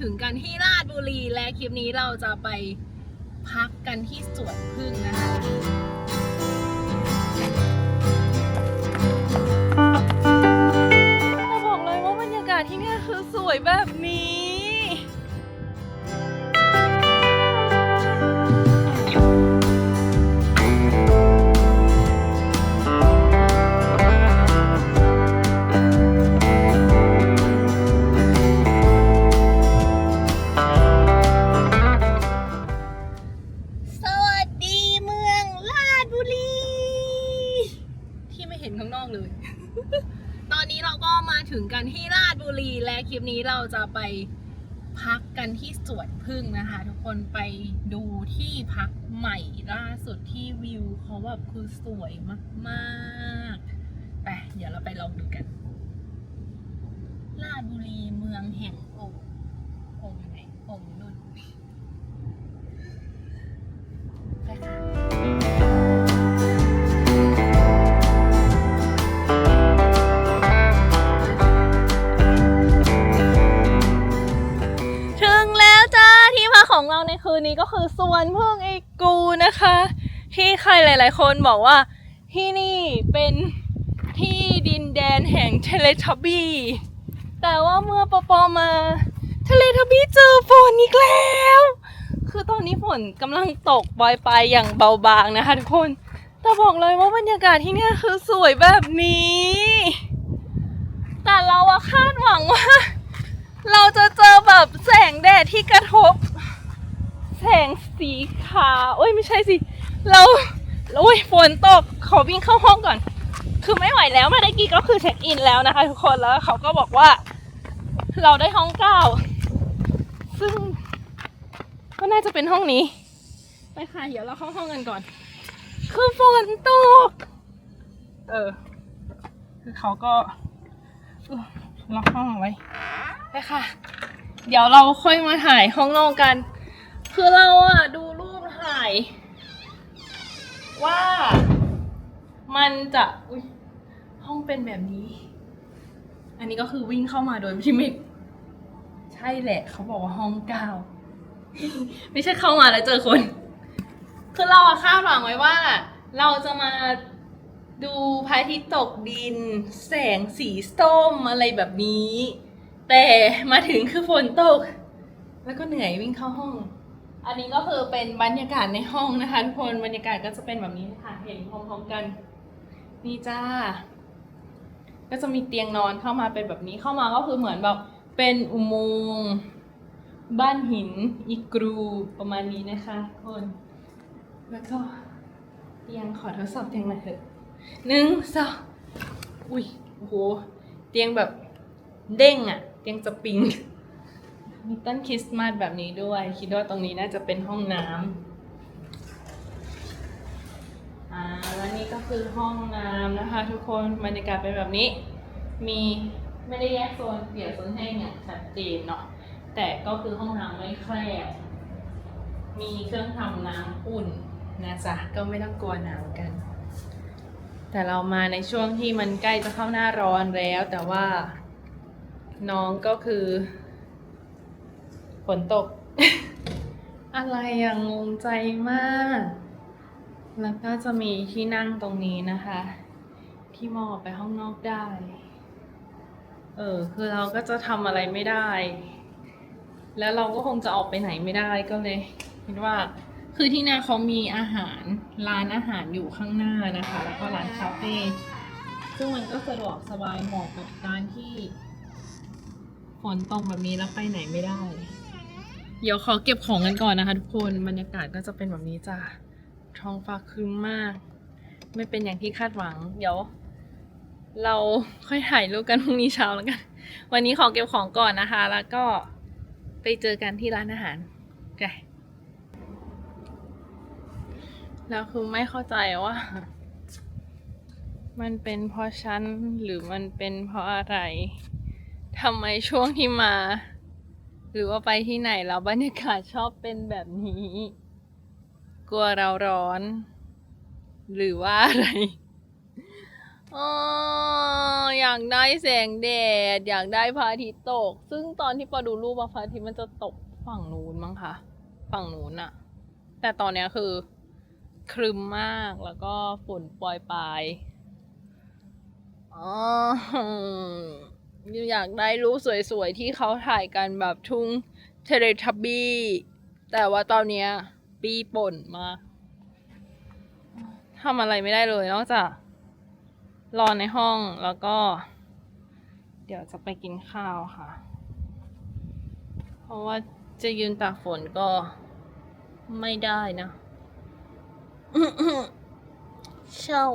ถึงกันที่ราชบุรีและคลิปนี้เราจะไปพักกันที่สวนพึ่งนะคะจะบอกเลยว่าบรรยากาศที่นี่คือสวยแบบนี้ คนไปดูที่พักใหม่ล่าสุดที่วิวเขาแบบคือสวยมากๆไปเดี๋ยวเราไปลองดูกัน นี้ก็คือสวนพึ่งไอกูนะคะ ที่ใครหลาย ๆ คนบอกว่าที่นี่เป็นที่ดินแดนแห่งเทเลทับบี้แต่ว่าเมื่อปอปอมาเทเลทับบี้เจอฝนอีกแล้ว คือตอนนี้ฝนกำลังตกปล่อยไปอย่างเบาบางนะคะทุกคน แต่บอกเลยว่าบรรยากาศที่นี่คือสวยแบบนี้ แต่เราอะคาดหวังว่า เราจะเจอแบบแสงแดดที่กระทบ แสงสีขาวโอ้ยไม่ใช่สิ เราโอ้ยฝนตกขอวิ่งเข้าห้องก่อน คือไม่ไหวแล้วเมื่อกี้ก็คือเช็คอินแล้วนะคะทุกคนแล้วเขาก็บอกว่า เราได้ห้องเก้าซึ่ง ก็น่าจะเป็นห้องนี้ ไปค่ะเดี๋ยวเราเข้าห้องกันก่อน คือฝนตก เออ คือเขาก็ล็อกห้องเอาไว้ไปค่ะ เดี๋ยวเราค่อยมาถ่ายห้องนอกกัน คือเราอะดูรูปถ่าย ว่ามันจะอุยห้องเป็นแบบนี้ อันนี้ก็คือวิ่งเข้ามาโดยที่ไม่ใช่แหละ เขาบอกว่าห้องเก้า ไม่ใช่เข้ามาแล้วเจอคน คือเราอะคาดหวังไว้ว่า เราจะมาดูพระอาทิตย์ตกดิน แสงสีส้มอะไรแบบนี้ แต่มาถึงคือฝนตก แล้วก็เหนื่อยวิ่งเข้าห้อง อันนี้ก็คือเป็นบรรยากาศในห้องนะคะทุกคนบรรยากาศก็จะเป็นแบบนี้ค่ะเห็นพร้อมๆกัน นี่จ้า ก็จะมีเตียงนอนเข้ามาเป็นแบบนี้เข้ามาก็คือเหมือนแบบเป็นอุโมงค์บ้านหินอีกรูประมาณนี้นะคะทุกคนแล้วก็เตียงขอทดสอบเตียงหน่อยเถอะหนึ่งสองอุ้ยโอ้โหเตียงแบบเด้งอะเตียงสปริง มีต้นคริสต์มาสแบบนี้ด้วย คิดว่าตรงนี้น่าจะเป็นห้องน้ำอ่าแล้วนี่ก็คือห้องน้ำนะคะ ทุกคนบรรยากาศเป็นแบบนี้ มีไม่ได้แยกโซนเปียกโซนแห้งอย่างชัดเจนเนาะแต่ก็คือห้องน้ำไม่แคบมีเครื่องทำน้ำอุ่นนะจ๊ะก็ไม่ต้องกลัวหนาวกัน แต่เรามาในช่วงที่มันใกล้จะเข้าหน้าร้อนแล้ว แต่ว่าน้องก็คือ ฝนตก อะไรอย่างงงใจมาก แล้วก็จะมีที่นั่งตรงนี้นะคะ ที่มองออกไปห้องนอกได้ เออ คือเราก็จะทำอะไรไม่ได้ แล้วเราก็คงจะออกไปไหนไม่ได้ก็เลยคิดว่า คือที่นาเขามีอาหารร้านอาหารอยู่ข้างหน้านะคะ แล้วก็ร้านคาเฟ่ซึ่งมันก็สะดวกสบายเหมาะกับการที่ฝนตกแบบนี้แล้วไปไหนไม่ได้ เดี๋ยวขอเก็บของกันก่อนนะคะทุกคนบรรยากาศก็จะเป็นแบบนี้จ้ะท้องฟ้าครึ้มมาก ไม่เป็นอย่างที่คาดหวัง เดี๋ยว เราค่อยถ่ายรูปกันพรุ่งนี้เช้าแล้วกัน วันนี้ขอเก็บของก่อนนะคะ แล้วก็ไปเจอกันที่ร้านอาหารโอเคแล้วคือไม่เข้าใจว่า มันเป็นเพราะฉันหรือมันเป็นเพราะอะไรทำไมช่วงที่มา หรือว่าไปที่ไหนแล้วบรรยากาศชอบเป็นแบบนี้ กลัวเราร้อน หรือว่าอะไรอ๋ออยากได้แสงแดด อยากได้พระอาทิตย์ตก ซึ่งตอนที่ปอดูรูปพระอาทิตย์มันจะตกฝั่งนู้นมั้งคะฝั่งนู้นอะแต่ตอนเนี้ยคือ ครึมมากแล้วก็ฝนปล่อยปลายอ๋อ อยากได้รูปสวยๆ ที่เขาถ่ายกันแบบทุ่งเทเลทับบี้ แต่ว่าตอนเนี้ยปีป่นมาทำอะไรไม่ได้เลยนอกจากรอในห้องแล้วก็ เดี๋ยวจะไปกินข้าวค่ะ เพราะว่าจะยืนตากฝนก็ไม่ได้นะเช่า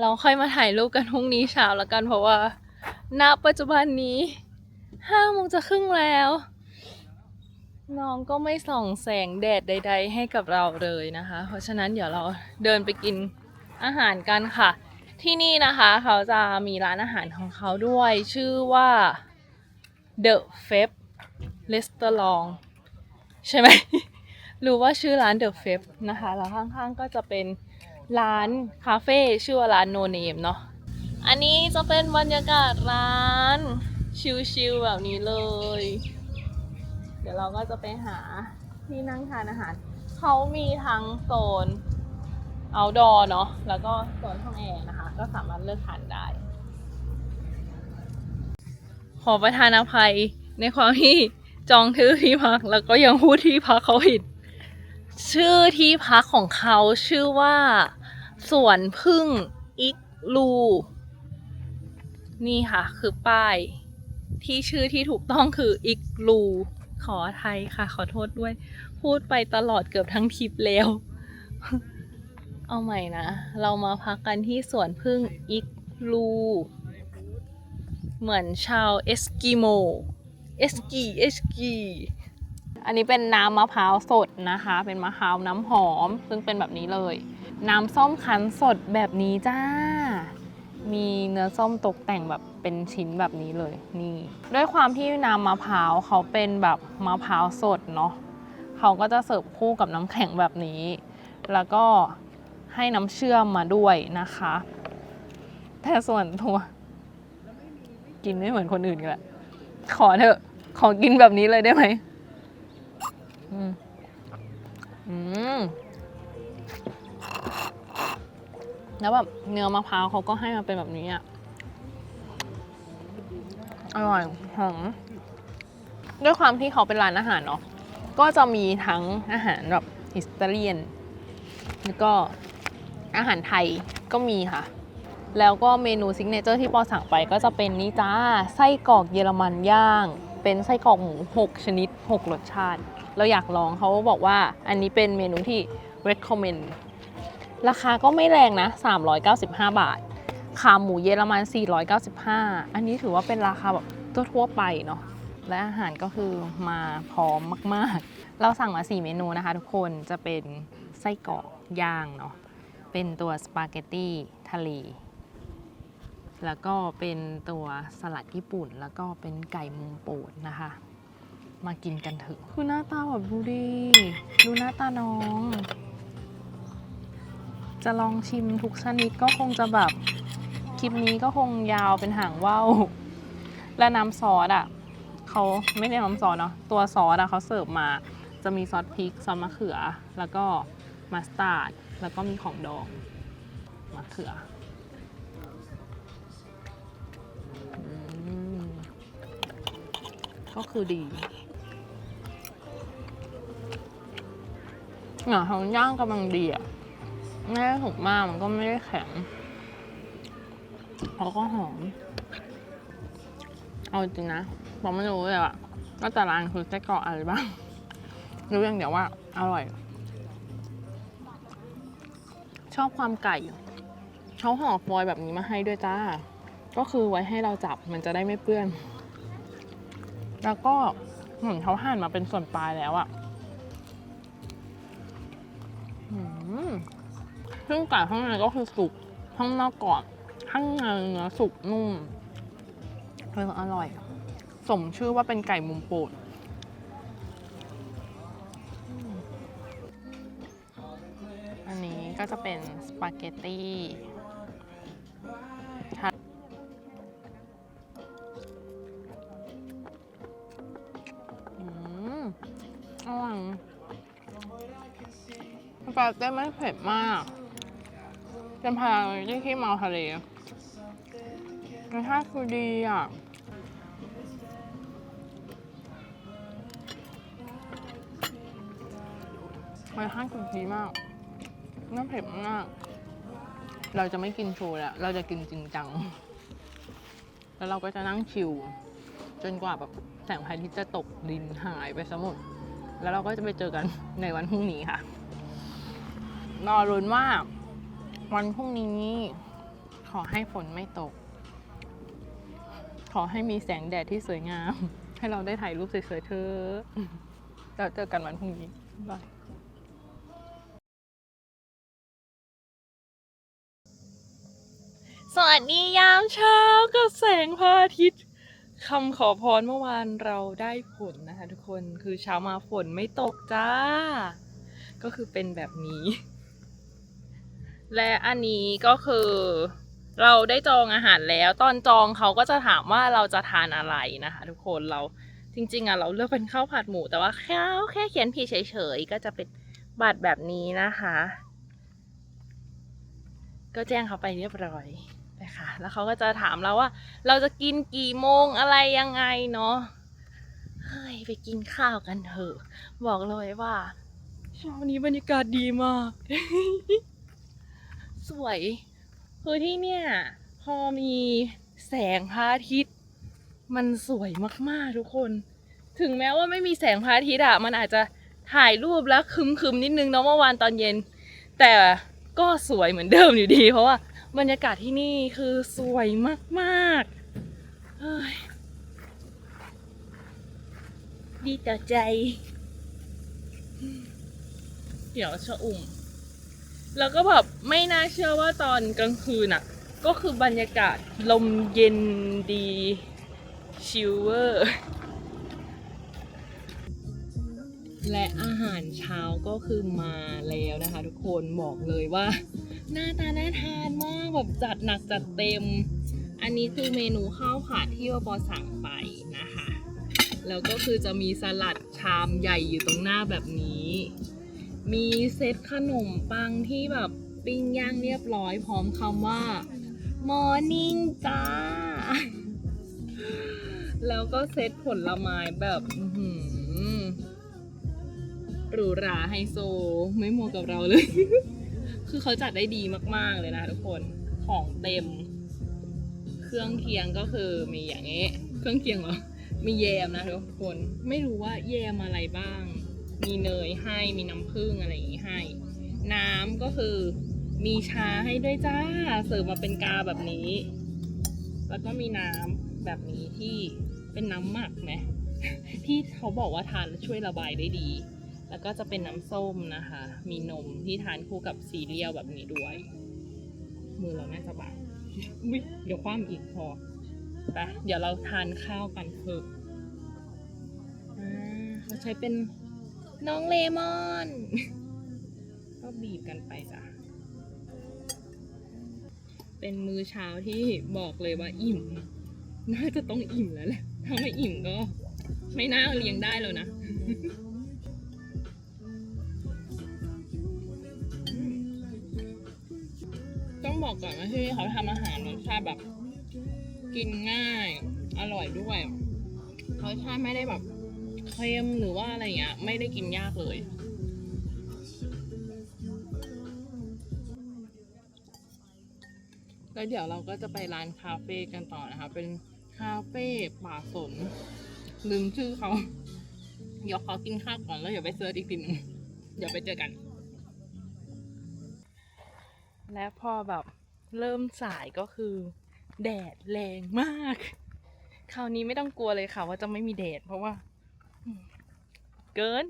เราค่อยมาถ่ายรูปกันพรุ่งนี้เช้าแล้วกันเพราะว่าณปัจจุบันนี้ห้าโมงจะครึ่งแล้ว น้องก็ไม่ส่องแสงแดดใด ๆ ให้กับเราเลยนะคะ เพราะฉะนั้นเดี๋ยวเราเดินไปกินอาหารกันค่ะ ที่นี่นะคะเขาจะมีร้านอาหารของเขาด้วยชื่อว่า The f e b Restaurant ใช่ไหม รู้ว่าชื่อร้าน The f e b นะคะ แล้วข้างๆก็จะเป็น ร้านคาเฟ่ชื่อว่าร้าน No Name เนาะ อันนี้จะเป็นบรรยากาศร้าน ชิลๆแบบนี้เลย เดี๋ยวเราก็จะไปหาที่นั่งทานอาหาร เขามีทั้งโซน outdoor เนาะ แล้วก็โซนห้องแอร์นะคะ ก็สามารถเลือกทานได้ ขอประทานอภัยในความที่จองทื่อที่พักแล้วก็ยังพูดที่พักเขาผิด ชื่อที่พักของเขาชื่อว่า สวนพึ่งอิกลู นี่ค่ะ คือป้าย ที่ชื่อที่ถูกต้องคืออิกลู ขออภัยค่ะ ขอโทษด้วย พูดไปตลอดเกือบทั้งทริปแล้ว เอาใหม่นะ เรามาพักกันที่สวนพึ่งอิกลู เหมือนชาวเอสกิโม เอสกี เอสกีอันนี้เป็นน้ำมะพร้าวสดนะคะ เป็นมะพร้าวน้ำหอม ซึ่งเป็นแบบนี้เลย น้ำส้มคั้นสดแบบนี้จ้า มีเนื้อส้มตกแต่งแบบเป็นชิ้นแบบนี้เลยนี่ ด้วยความที่น้ำมะพร้าวเขาเป็นแบบมะพร้าวสดเนาะเขาก็จะเสิร์ฟคู่กับน้ำแข็งแบบนี้ แล้วก็ให้น้ำเชื่อมมาด้วยนะคะ แต่ส่วนตัว กินไม่เหมือนคนอื่นกันแหละขอเถอะ ขอกินแบบนี้เลยได้ไหมอืมอืม แล้วแบบเนื้อมะพร้าวเขาก็ให้มาเป็นแบบนี้อะ อร่อยหอมด้วยความที่เขาเป็นร้านอาหารเนาะ ก็จะมีทั้งอาหารแบบอิตาเลียน แล้วก็อาหารไทยก็มีค่ะ แล้วก็เมนูซิกเนเจอร์ที่ปอสั่งไปก็จะเป็นนี่จ้า ไส้กรอกเยอรมันย่าง เป็นไส้กรอกหมู 6 ชนิด 6 รสชาติ เราอยากลองเขาบอกว่าอันนี้เป็นเมนูที่ recommend ราคาก็ไม่แรงนะ 395 บาท ขาหมูเยอรมัน 495 อันนี้ถือว่าเป็นราคาแบบทั่วๆไปเนาะ และอาหารก็คือมาพร้อมมากๆ เราสั่งมา 4 เมนูนะคะทุกคน จะเป็นไส้กรอกย่างเนาะ เป็นตัวสปาเกตตี้ทะเล แล้วก็เป็นตัวสลัดญี่ปุ่น แล้วก็เป็นไก่มุมโปรดนะคะ มากินกันเถอะ คือหน้าตาแบบดูดิดูหน้าตาน้อง จะลองชิมทุกชนิดก็คงจะแบบคลิปนี้ก็คงยาวเป็นหางว่าวและน้ำซอสอะเขาไม่ได้น้ำซอสเนาะตัวซอสอะเขาเสิร์ฟมา จะมีซอสพริกซอสมะเขือ แล้วก็มัสตาร์ดแล้วก็มีของดองมะเขือก็คือดีเนี่ยเขาย่างกำลังดีอะ ไม่ได้ถูกมากมันก็ไม่ได้แข็งแล้วก็หอม เอาจริงนะผมไม่รู้เลยอะว่าแต่ร้านคือไส้กรอกอะไรบ้าง รู้อย่างเดียวว่า อร่อย ชอบความไก่เขาห่อฟอยล์แบบนี้มาให้ด้วยจ้า ก็คือไว้ให้เราจับมันจะได้ไม่เปื้อน แล้วก็เหมือนเขาหั่นมาเป็นส่วนปลายแล้วอะ ซึ่งไก่ข้างในก็คือสุกข้างนอกกรอบข้างในเนื้อสุกนุ่มเอออร่อย สมชื่อว่าเป็นไก่มุมโปรดอันนี้ก็จะเป็นสปาเกตตี้ค่ะอืมอร่อยสปาเกตตี้ไม่เผ็ดมาก เป็นพาราที่ที่เมาทะเลรสชาติคือดีอะ รสชาติคือดีมาก น้ำเผ็ดมาก เราจะไม่กินโชว์แล้ว เราจะกินจริงจัง แล้วเราก็จะนั่งชิลจนกว่าแบบแสงพระอาทิตย์จะตกดินหายไปซะหมดแล้วเราก็จะไปเจอกันในวันพรุ่งนี้ค่ะรอรุนว่า วันพรุ่งนี้ ขอให้ฝนไม่ตก ขอให้มีแสงแดดที่สวยงาม ให้เราได้ถ่ายรูปสวยๆเธอะแล้วเจอกันวันพรุ่งนี้บายสวัสดียามเช้ากับแสงพระอาทิตย์คำขอพรเมื่อวานเราได้ผลนะคะทุกคนคือเช้ามาฝนไม่ตกจ้า ก็คือเป็นแบบนี้ และอันนี้ก็คือ เราได้จองอาหารแล้ว ตอนจองเขาก็จะถามว่าเราจะทานอะไรนะคะ ทุกคนเราจริง ๆอะเราเลือกเป็นข้าวผัดหมู แต่ว่าแค่แค่เขียนผิดเฉยๆก็จะเป็นบัตรแบบนี้นะคะ ก็แจ้งเขาไปเรียบร้อยนะคะแล้วเขาก็จะถามเราว่า เราจะกินกี่โมงอะไรยังไงเนาะเฮ้ยไปกินข้าวกันเถอะ บอกเลยว่าเช้านี้บรรยากาศดีมาก สวย คือที่เนี่ยพอมีแสงพระอาทิตย์ มันสวยมากๆทุกคน ถึงแม้ว่าไม่มีแสงพระอาทิตย์อะมันอาจจะถ่ายรูปแล้วคึมๆนิดนึงเนาะเมื่อวานตอนเย็น แต่ก็สวยเหมือนเดิมอยู่ดี เพราะว่าบรรยากาศที่นี่คือสวยมากๆดีต่อใจ เดี๋ยวชะอุ่ม แล้วก็แบบไม่น่าเชื่อว่าตอนกลางคืนอะ ก็คือบรรยากาศลมเย็นดีชิลเวอร์ และอาหารเช้าก็คือมาแล้วนะคะทุกคนบอกเลยว่า หน้าตาน่าทานมากแบบจัดหนักจัดเต็ม อันนี้คือเมนูข้าวผัดที่วปอสั่งไปนะคะ แล้วก็คือจะมีสลัดชามใหญ่อยู่ตรงหน้าแบบนี้ มีเซตขนมปังที่แบบปิ้งย่างเรียบร้อยพร้อมคำว่า Morning จ้า แล้วก็เซตผลไม้แบบหรูหราไฮโซ ไม่เหมัวกับเราเลย คือเขาจัดได้ดีมาก ๆ เลยนะทุกคนของเต็ม เครื่องเคียงก็คือมีอย่างนี้ เครื่องเคียงเหรอ มีแยมนะทุกคน ไม่รู้ว่าแยมอะไรบ้าง มีเนยให้มีน้ำผึ้งอะไรอย่างนี้ให้ น้ำก็คือมีชาให้ด้วยจ้า เสิร์ฟมาเป็นกาแบบนี้ แล้วก็มีน้ำแบบนี้ที่เป็นน้ำหมักไหมที่เขาบอกว่าทานแล้วช่วยระบายได้ดี แล้วก็จะเป็นน้ำส้มนะคะ มีนมที่ทานคู่กับซีเรียลแบบนี้ด้วย มือเราน่าจะบางอุ๊ยเดี๋ยวคว่ำอีกพอไปเดี๋ยวเราทานข้าวกันเถอะอ่าเขาใช้เป็น น้องเลมอน ก็บีบกันไปจ้ะ เป็นมื้อเช้าที่บอกเลยว่าอิ่ม น่าจะต้องอิ่มแล้วแหละ ถ้าไม่อิ่มก็ ไม่น่าเลี้ยงได้แล้วนะต้องบอกก่อนว่าที่เขาทำอาหารรสชาติแบบ กินง่าย อร่อยด้วยรสชาติไม่ได้แบบ ค็มหรือว่าอะไรเงี้ยไม่ได้กินยากเลย แล้วเดี๋ยวเราก็จะไปร้านคาเฟ่กันต่อนะคะ เป็นคาเฟ่ป่าสนลืมชื่อเขาเดี๋ยวขอกินข้าวก่อนแล้วเดี๋ยวไปเซิร์ชอีกทีหนึงเดี๋ยวไปเจอกัน และพอแบบเริ่มสายก็คือ แดดแรงมาก คราวนี้ไม่ต้องกลัวเลยค่ะว่าจะไม่มีแดดเพราะว่า เกิน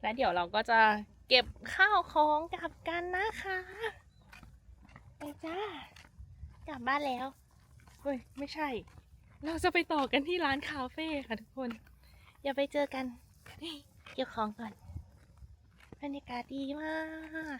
และเดี๋ยวเราก็จะเก็บข้าวของกลับกันนะคะ ไปจ้า กลับบ้านแล้ว เฮ้ย ไม่ใช่ เราจะไปต่อกันที่ร้านคาเฟ่ค่ะทุกคน อย่าไปเจอกันเฮ้ยเก็บของก่อนบรรยากาศดีมาก